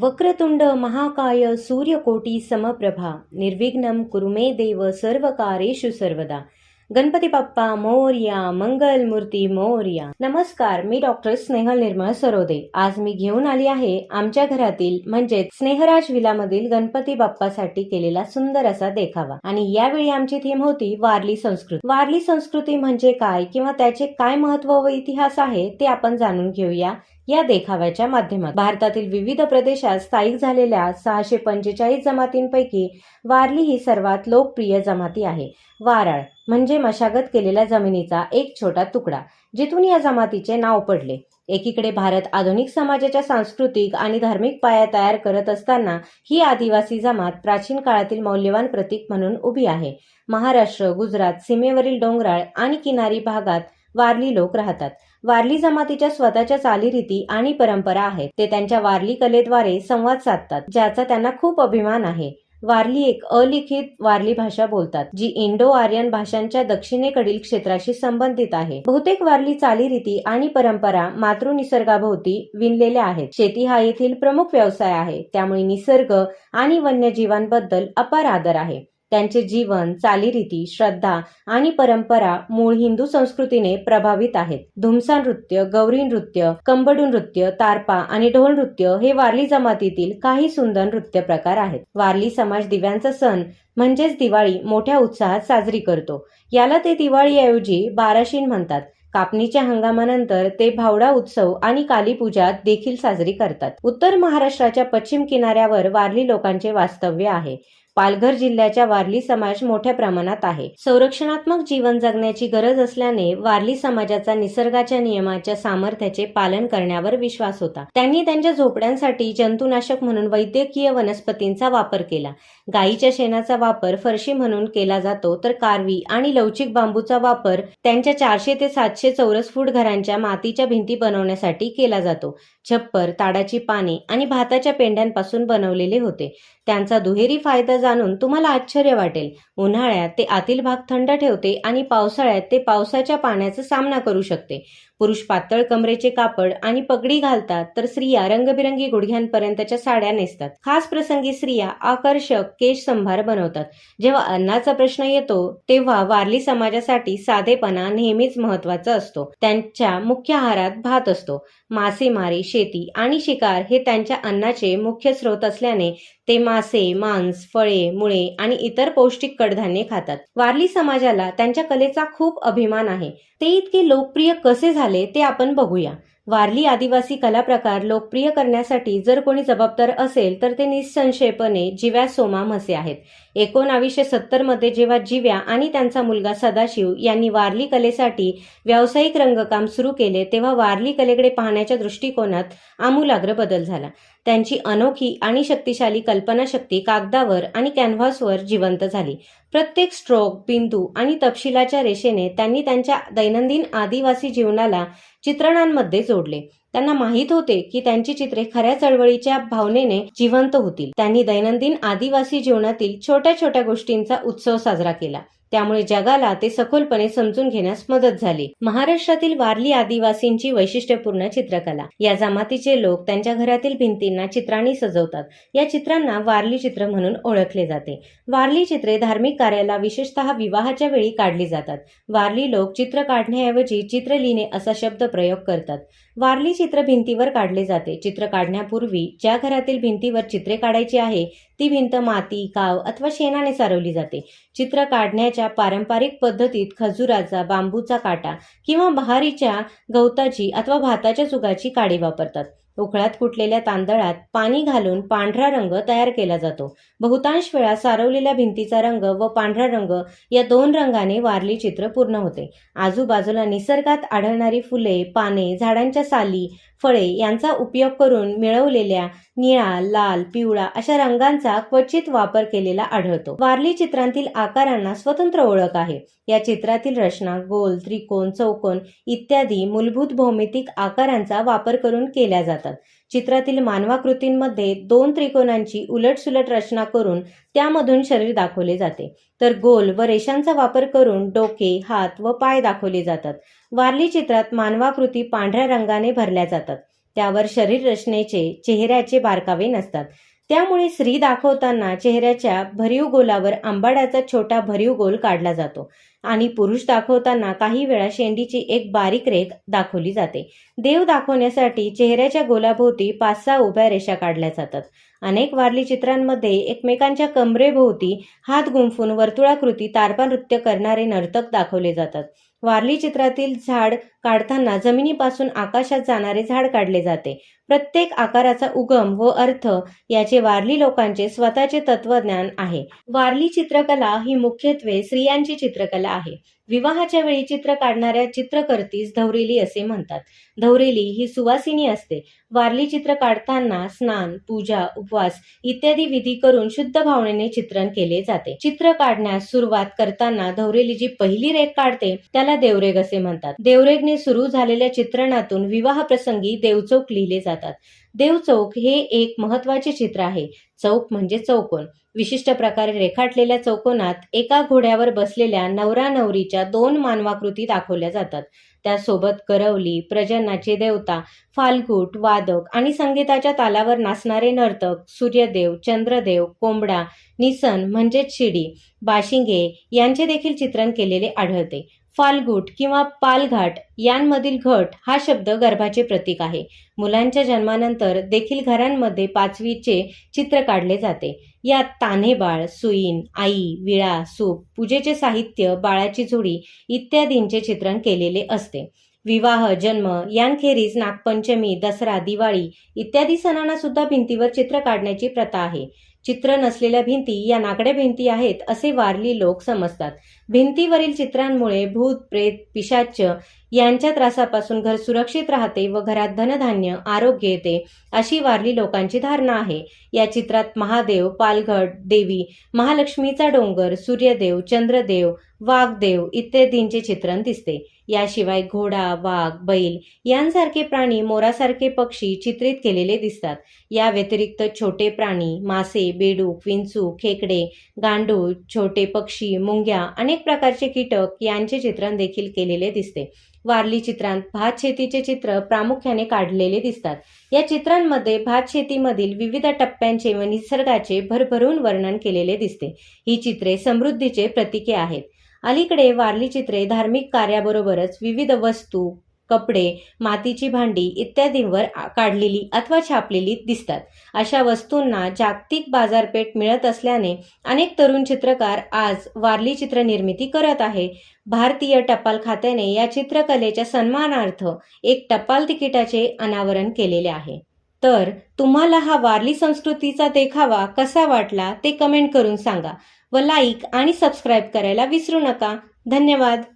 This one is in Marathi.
वक्रतुंड महाकाय सूर्यकोटी समप्रभा निर्विघ्नम कुरुमे देव देव सर्वकारेषु सर्वदा। गणपती बाप्पा मोर्या मंगल मूर्ती मोर्या। नमस्कार मी डॉक्टर स्नेहल निर्मळ सरोदे. आज मी घेऊन आली आहे आमच्या घरातील म्हणजेच स्नेहराज विलामधील गणपती बाप्पासाठी केलेला सुंदर असा देखावा. आणि यावेळी आमची थीम होती वारली संस्कृती. वारली संस्कृती म्हणजे काय किंवा त्याचे काय महत्त्व व इतिहास आहे ते आपण जाणून घेऊया. या देखाव्याच्या माध्यमात. भारतातील विविध प्रदेशात स्थायिक झालेल्या सहाशे पंचेचाळीस जमातींपैकी वारली ही सर्वात लोकप्रिय जमाती आहे. वाराळ म्हणजे मशागत केलेल्या जमिनीचा एक छोटा तुकडा जिथून या जमातीचे नाव पडले. एकीकडे भारत आधुनिक समाजाच्या सांस्कृतिक आणि धार्मिक पाया तयार करत असताना ही आदिवासी जमात प्राचीन काळातील मौल्यवान प्रतीक म्हणून उभी आहे. महाराष्ट्र गुजरात सीमेवरील डोंगराळ आणि किनारी भागात वारली लोक राहतात. वारली जमातीच्या स्वतःच्या चालीरीती आणि परंपरा आहेत. ते त्यांच्या वारली कलेद्वारे संवाद साधतात ज्याचा त्यांना खूप अभिमान आहे. वारली एक अलिखित वारली भाषा बोलतात जी इंडो आर्यन भाषांच्या दक्षिणेकडील क्षेत्राशी संबंधित आहे. बहुतेक वारली चालीरीती आणि परंपरा मातृ निसर्गाभोवती विणलेल्या आहेत. शेती हा येथील प्रमुख व्यवसाय आहे त्यामुळे निसर्ग आणि वन्यजीवांबद्दल अपार आदर आहे. त्यांचे जीवन चालीरीती श्रद्धा आणि परंपरा मूळ हिंदू संस्कृतीने प्रभावित आहेत. धुमसा नृत्य गौरी नृत्य कंबडू नृत्य तारपा आणि ढोल नृत्य हे वारली जमातीतील काही सुंदर नृत्य प्रकार आहेत. वारली समाज दिव्यांचा सण म्हणजेच दिवाळी मोठ्या उत्साहात साजरी करतो. याला ते दिवाळीऐवजी बाराशीन म्हणतात. कापणीच्या हंगामानंतर ते भावडा उत्सव आणि कालीपूजा देखील साजरी करतात. उत्तर महाराष्ट्राच्या पश्चिम किनाऱ्यावर वारली लोकांचे वास्तव्य आहे. पालघर जिल्ह्याच्या वारली समाज मोठ्या प्रमाणात आहे. संरक्षणात्मक जीवन जगण्याची गरज असल्याने वारली समाजाचा निसर्गाच्या नियमाच्या सामर्थ्याचे पालन करण्यावर विश्वास होता. त्यांनी त्यांच्या झोपड्यांसाठी जंतुनाशक म्हणून वैद्यकीय वनस्पतींचा वापर केला. गायीच्या शेणाचा वापर फरशी म्हणून केला जातो तर कारवी आणि लवचिक बांबूचा वापर त्यांच्या चारशे ते सातशे चौरस फूट घरांच्या मातीच्या भिंती बनवण्यासाठी केला जातो. छप्पर ताडाची पाने आणि भाताच्या पेंड्यांपासून बनवलेले होते. त्यांचा दुहेरी फायदा जाणून तुम्हाला आश्चर्य वाटेल. उन्हाळ्यात ते आतील भाग थंड ठेवते आणि पावसाळ्यात ते पावसाच्या पाण्याचा सामना करू शकते. पुरुष पातळ कमरेचे कापड आणि पगडी घालतात तर स्त्रिया रंगबिरंगी गुडघ्यांपर्यंतच्या साड्या नेसतात. खास प्रसंगी स्त्रिया आकर्षक केश संभार बनवतात. जेव्हा अन्नाचा प्रश्न येतो तेव्हा वारली समाजासाठी साधेपणा नेहमीच महत्त्वाचा असतो. त्यांच्या मुख्य आहारात भात असतो. मासेमारी शेती आणि शिकार हे त्यांच्या अन्नाचे मुख्य स्रोत असल्याने ते मासे मांस फळे मुळे आणि इतर पौष्टिक कडधान्ये खातात. वारली समाजाला त्यांच्या कलेचा खूप अभिमान आहे. ते इतके लोकप्रिय कसे झाले? ते आपण बघूया. वारली आदिवासी कला प्रकार लोकप्रिय करण्यासाठी जर कोणी जबाबदार असेल तर ते निसंशयपणे जिव्या सोमा म्हसे आहेत. एकोणावीसशे सत्तरमध्ये जेव्हा जिव्या आणि त्यांचा मुलगा सदाशिव यांनी वारली कलेसाठी व्यावसायिक रंगकाम सुरू केले तेव्हा वारली कलेकडे पाहण्याच्या दृष्टिकोनात आमूलाग्र बदल झाला. त्यांची अनोखी आणि शक्तिशाली कल्पनाशक्ती कागदावर आणि कॅनव्हासवर जिवंत झाली. प्रत्येक स्ट्रोक बिंदू आणि तपशिलाच्या रेषेने त्यांनी त्यांच्या दैनंदिन आदिवासी जीवनाला चित्रणांमध्ये जोडले. त्यांना माहीत होते की त्यांची चित्रे खऱ्या चळवळीच्या भावनेने जिवंत होतील. त्यांनी दैनंदिन आदिवासी जीवनातील छोट्या छोट्या गोष्टींचा उत्सव साजरा केला. त्यामुळे जगाला ते सखोलपणे समजून घेण्यास मदत झाली. महाराष्ट्रातील वारली आदिवासींची वैशिष्ट्यपूर्ण चित्रकला. या जमातीचे लोक त्यांच्या घरातील भिंतींना चित्रांनी सजवतात. या चित्रांना वारली चित्र म्हणून ओळखले जाते. वारली चित्रे धार्मिक कार्याला विशेषतः विवाहाच्या वेळी काढली जातात. वारली लोक चित्र काढण्याऐवजी चित्र लिहिणे असा शब्द प्रयोग करतात. वारली चित्र भिंतीवर काढले जाते. चित्र काढण्यापूर्वी ज्या घरातील भिंतीवर चित्रे काढायची आहे ती भिंत माती काव अथवा शेणाने सारवली जाते. चित्र काढण्याच्या पारंपरिक पद्धतीत खजुराचा बांबूचा काटा किंवा बहारीच्या गवताची अथवा भाताच्या चुगाची काडी वापरतात. उकळात कुटलेल्या तांदळात पाणी घालून पांढरा रंग तयार केला जातो. बहुतांश वेळा सारवलेल्या भिंतीचा रंग व पांढरा रंग या दोन रंगाने वारली चित्र पूर्ण होते. आजूबाजूला निसर्गात आढळणारी फुले पाने झाडांच्या साली फळे यांचा उपयोग करून मिळवलेल्या निळा लाल पिवळा अशा रंगांचा क्वचित वापर केलेला आढळतो. वारली चित्रांतील आकारांना स्वतंत्र ओळख आहे. या चित्रातील रचना गोल त्रिकोण चौकोन इत्यादी मूलभूत भौमितिक आकारांचा वापर करून केल्या जातात. चित्रातील मानवाकृतींमध्ये दोन त्रिकोणांची उलटसुलट रचना करून त्यामधून शरीर दाखवले जाते. तर गोल व रेषांचा वापर करून डोके हात व पाय दाखवले जातात. वारली चित्रात मानवाकृती पांढऱ्या रंगाने भरल्या जातात. त्यावर शरीर रचनेचे चेहऱ्याचे बारकावे नसतात. त्यामुळे स्त्री दाखवताना चेहऱ्याच्या भरीव गोलावर आंबाड्याचा छोटा भरीव गोल काढला जातो आणि पुरुष दाखवताना काही वेळा शेंडीची एक बारीक रेख दाखवली जाते. देव दाखवण्यासाठी चेहऱ्याच्या गोलाभोवती पाच सहा उभ्या रेषा काढल्या जातात. अनेक वारली चित्रांमध्ये एकमेकांच्या कमरेभोवती हात गुंफून वर्तुळाकृती तारपा नृत्य करणारे नर्तक दाखवले जातात. वारली चित्रातील झाड काढताना जमिनीपासून आकाशात जाणारे झाड काढले जाते. प्रत्येक आकाराचा उगम व अर्थ याचे वारली लोकांचे स्वतःचे तत्वज्ञान आहे. वारली चित्रकला ही मुख्यत्वे स्त्रियांची चित्रकला आहे. विवाहाच्या वेळी चित्र काढणाऱ्या चित्रकर्तीस धौरेली असे म्हणतात. धौरेली ही सुवासिनी असते. वारली चित्र काढताना स्नान पूजा उपवास इत्यादी विधी करून शुद्ध भावनेने चित्रण केले जाते. चित्र काढण्यास सुरुवात करताना धौरेली जी पहिली रेख काढते त्याला देवरेग असे म्हणतात. देवरेगने सुरू झालेल्या चित्रणातून विवाह प्रसंगी देवचौक लिहिले जाते. जातात. देवचौक हे एक महत्त्वाचे चित्र आहे. चौक म्हणजे चौकोन. विशिष्ट प्रकारे रेखाटलेल्या चौकोनात एका घोड्यावर बसलेल्या नवरा नवरीच्या दोन मानवाकृती दाखवल्या जातात. त्यासोबत करवली प्रजनाचे देवता फाल्गुट वादक आणि संगीताच्या तालावर नाचणारे नर्तक सूर्यदेव चंद्रदेव कोंबडा निसन म्हणजेच शिडी बाशिंगे यांचे देखील चित्रण केलेले आढळते. फाल्गुट किंवा पालघाट यांमधील घट हा शब्द गर्भाचे प्रतीक आहे. मुलांच्या जन्मानंतर देखील घरांमध्ये पाचवीचे चित्र काढले जाते. यात तान्हे बाळ सुईन आई विळा सूप पूजेचे साहित्य बाळाची झुडी इत्यादींचे चित्रण केलेले असते. विवाह जन्म यांखेरीज नागपंचमी दसरा दिवाळी इत्यादी सणांना सुद्धा भिंतीवर चित्र काढण्याची प्रथा आहे. चित्र नसलेल्या भिंती या नाकड्या भिंती आहेत असे वारली लोक समजतात. भिंतीवरील चित्रांमुळे भूत प्रेत पिशाच यांच्या त्रासापासून घर सुरक्षित राहते व घरात धनधान्य आरोग्य येते अशी वारली लोकांची धारणा आहे. या चित्रात महादेव पालघट देवी महालक्ष्मीचा डोंगर सूर्यदेव चंद्रदेव वाघदेव इत्यादींचे चित्रण दिसते. याशिवाय घोडा वाघ बैल यांसारखे प्राणी मोरासारखे पक्षी चित्रित केलेले दिसतात. या व्यतिरिक्त छोटे प्राणी मासे बेडूक विंचू खेकडे गांडूळ छोटे पक्षी मुंग्या अनेक प्रकारचे कीटक यांचे चित्रण देखील केलेले दिसते. वारली चित्रांत भात शेतीचे चित्र प्रामुख्याने काढलेले दिसतात. या चित्रांमध्ये भात शेतीमधील विविध टप्प्यांचे व निसर्गाचे भरभरून वर्णन केलेले दिसते. ही चित्रे समृद्धीचे प्रतीके आहेत. अलीकडे वारली चित्रे धार्मिक कार्याबरोबरच विविध वस्तू कपडे मातीची भांडी इत्यादींवर काढलेली अथवा छापलेली दिसतात. अशा वस्तूंना जागतिक बाजारपेठ मिळत असल्याने अनेक तरुण चित्रकार आज वारली चित्र निर्मिती करत आहे भारतीय टपाल खात्याने या चित्रकलेच्या सन्मानार्थ एक टपाल तिकिटाचे अनावरण केलेले आहे. तर तुम्हाला हा वारली संस्कृतीचा देखावा कसा वाटला ते कमेंट करून सांगा व लाईक आणि सबस्क्राईब करायला विसरू नका. धन्यवाद.